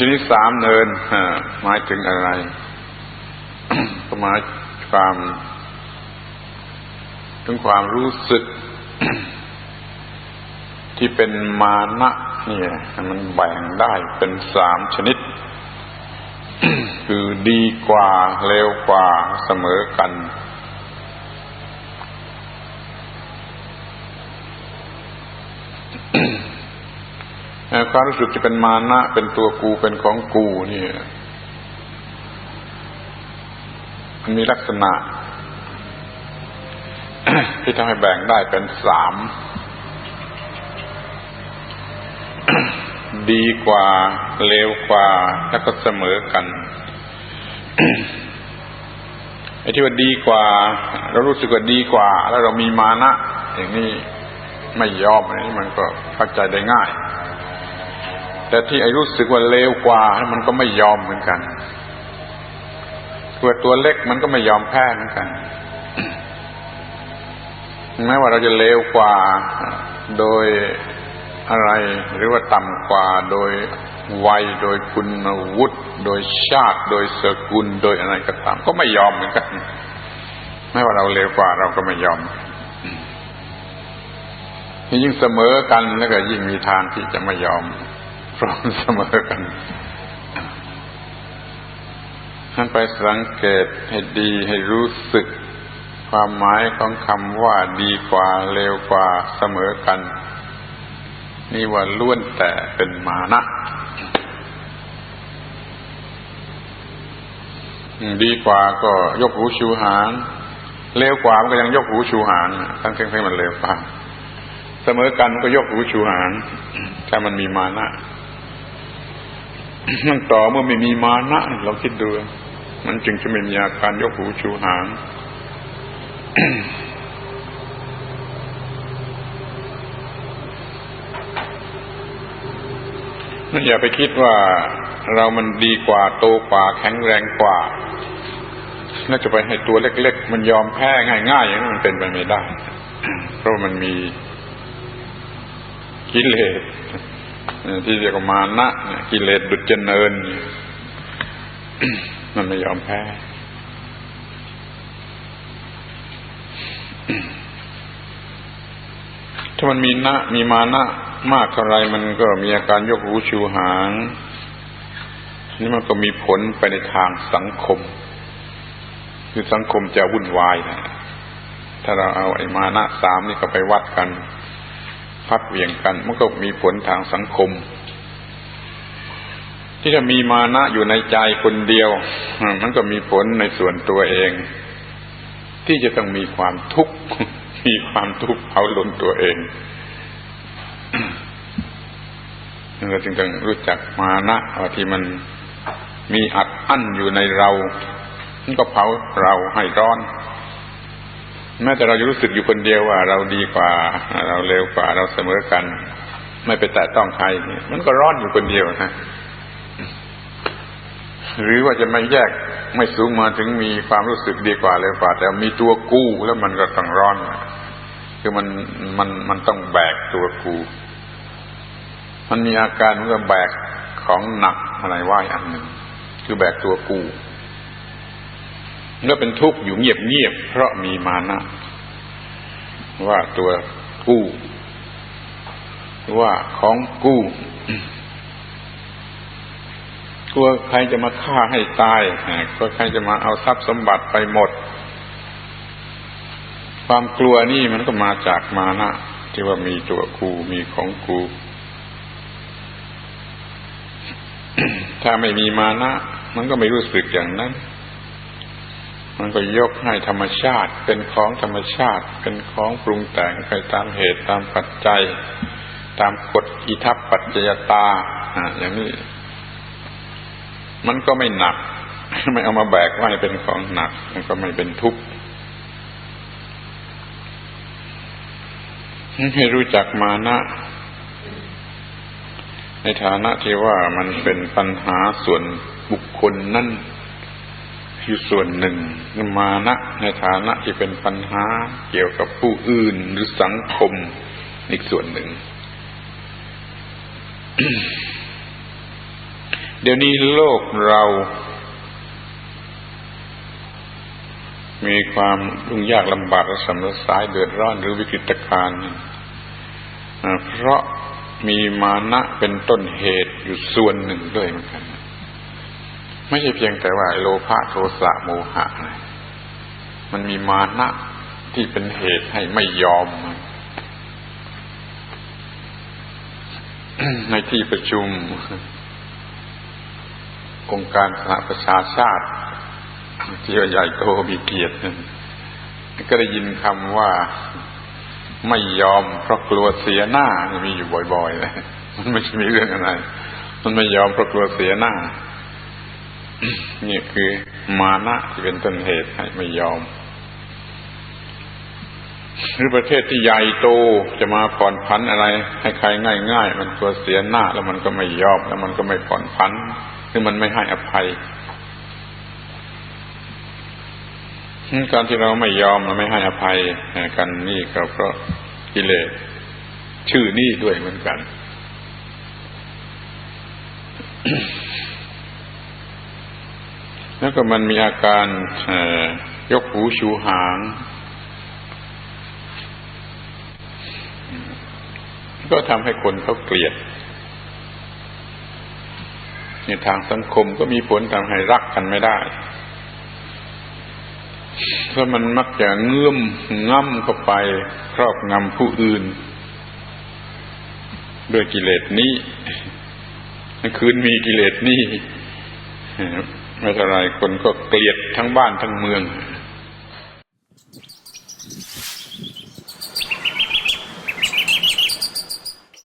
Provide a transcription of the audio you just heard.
ทีนี้สามเนินหมายถึงอะไรก็หมายความ ถึงความรู้สึก ที่เป็นมานะเนี่ย มันแบ่งได้เป็นสามชนิด คือดีกว่าเลวกว่าเสมอกัน ความรู้สึกจะเป็นมานะ เป็นตัวกูเป็นของกูนี่มันมีลักษณะ ที่ทำให้แบ่งได้เป็นสาม ดีกว่า เลวกว่า แล้วก็เสมอกันไอ้ที่ว่าดีกว่า เรารู้สึกว่าดีกว่า แล้วเรามีมานะอย่างนี้ไม่ยอมอันนี้มันก็เข้าใจได้ง่าย แต่ที่ไอ้รู้สึกว่าเลวกว่า มันก็ไม่ยอมเหมือนกัน ตัวตัวเล็กมันก็ไม่ยอมแพ้เหมือนกันแม้ว่าเราจะเลวกว่าโดยอะไร หรือว่าต่ำกว่าโดยวัยโดยคุณวุฒิโดยชาติโดยสกุลโดยอะไรก็ตาม ก็ไม่ยอมเหมือนกันแม้ว่าเราเลวกว่าเราก็ไม่ยอมยิ่งเสมอกันแล้วก็ยิ่งมีทางที่จะไม่ยอม พร้อมเสมอกันท่านไปสังเกตให้ดีให้รู้สึก ความหมายของคำว่าดีกว่าเลวกว่าเสมอกัน นี่ว่าล้วนแต่เป็นมานะดีกว่าก็ยกหูชูหางเลวกว่ามันก็ยังยกหูชูหางทั้งที่มันเลวกว่าเสมอกันก็ยกหูชูหางถ้ามันมีมานะ นั่งต่อเมื่อไม่มีมานะเราคิดดู มันจึงจะไม่มีอาการยกหูชูหางนั่นอย่าไปคิดว่าเรามันดีกว่าโตกว่าแข็งแรงกว่าน่าจะไปให้ตัวเล็ก ๆ มันยอมแพ้ง่ายๆอย่างนั้นมันเป็นไปไม่ได้ เพราะมันมีกิเลส ที่เรียกว่ามานะกิเลสดุจเจริญมันไม่ยอมแพ้ถ้ามันมีนะมีมานะมากเท่าไรมันก็มีอาการยกหูชูหาง นี่มันก็มีผลไปในทางสังคม คือสังคมจะวุ่นวายนะถ้าเราเอาไอ้มานะสามนี่ก็ไปวัดกัน พัดเวียงกัน มันก็มีผลทางสังคม ที่จะมีมานะอยู่ในใจคนเดียว มันก็มีผลในส่วนตัวเอง ที่จะต้องมีความทุกข์มีความทุกข์เผาลนตัวเองเราจึงต้องรู้จักมานะว่าที่มันมีอัดอั้นอยู่ในเรา มันก็เผาเราให้ร้อน แม้แต่เราจะรู้สึกอยู่คนเดียวว่า เราดีกว่า เราเร็วกว่า เราเสมอกัน ไม่ไปแตะต้องใครมันก็ร้อนอยู่คนเดียวนะหรือว่าจะไม่แยกไม่สูงมาถึงมีความรู้สึกดีกว่าเร็วกว่า แต่มีตัวกู้แล้วมันก็ต้องร้อนคือมันมันมันต้องแบกตัวกูมันมีอาการเมื่อแบกของหนักอะไรว่าอย่างหนึ่งคือแบกตัวกู ก็เป็นทุกข์อยู่เงียบๆเพราะมีมานะว่าตัวกู้ ว่าของกู้กลัวใครจะมาฆ่าให้ตายกลัวใครจะมาเอาทรัพย์สมบัติไปหมด ความกลัวนี่มันก็มาจากมานะที่ว่ามีตัวกูมีของกู ถ้าไม่มีมานะ มันก็ไม่รู้สึกอย่างนั้น มันก็ยกให้ธรรมชาติ เป็นของธรรมชาติ เป็นของปรุงแต่งไปตามเหตุตามปัจจัย ตามกฎอิทัปปัจจยตาอย่างนี้ มันก็ไม่หนัก ไม่เอามาแบกไว้เป็นของหนัก มันก็ไม่เป็นทุกข์ให้รู้จักมานะ ในฐานะที่ว่ามันเป็นปัญหาส่วนบุคคลนั่น อยู่ส่วนหนึ่งมานะในฐานะที่เป็นปัญหาเกี่ยวกับผู้อื่นหรือสังคมอีกส่วนหนึ่ง เดี๋ยวนี้โลกเรา มีความยุ่งยากลำบากระสำระสายเดือดร้อนหรือวิกฤตการณ์เพราะมีมานะเป็นต้นเหตุอยู่ส่วนหนึ่งด้วยเหมือนกัน ไม่ใช่เพียงแต่ว่าโลภะโทสะโมหะ มันมีมานะที่เป็นเหตุให้ไม่ยอม ในที่ประชุม องค์การสหประชาชาติ ที่ใหญ่โตมีเกียรติก็ได้ยินคำว่าไม่ยอมเพราะกลัวเสียหน้ามีอยู่บ่อยๆเลยมันไม่ใช่มีเรื่องอะไร มันไม่ยอมเพราะกลัวเสียหน้า นี่คือมานะที่เป็นต้นเหตุให้ไม่ยอม หรือประเทศที่ใหญ่โตจะมาผ่อนพันอะไร ให้ใครง่าย ๆ มันกลัวเสียหน้า แล้วมันก็ไม่ยอม แล้วมันก็ไม่ผ่อนพันหรือมันไม่ให้อภัยการที่เราไม่ยอมเราไม่ให้อภัยกันนี่ก็เพราะกิเลสชื่อนี่ด้วยเหมือนกัน แล้วก็มันมีอาการยกหูชูหาง ก็ทำให้คนเขาเกลียดในทางสังคมก็มีผลทำให้รักกันไม่ได้เพราะมันมักจะเงื่อมง่ำเข้าไปครอบงำผู้อื่น ด้วยกิเลสนี้ คืนมีกิเลสนี้ ไม่เท่าไรคนก็เกลียดทั้งบ้านทั้งเมือง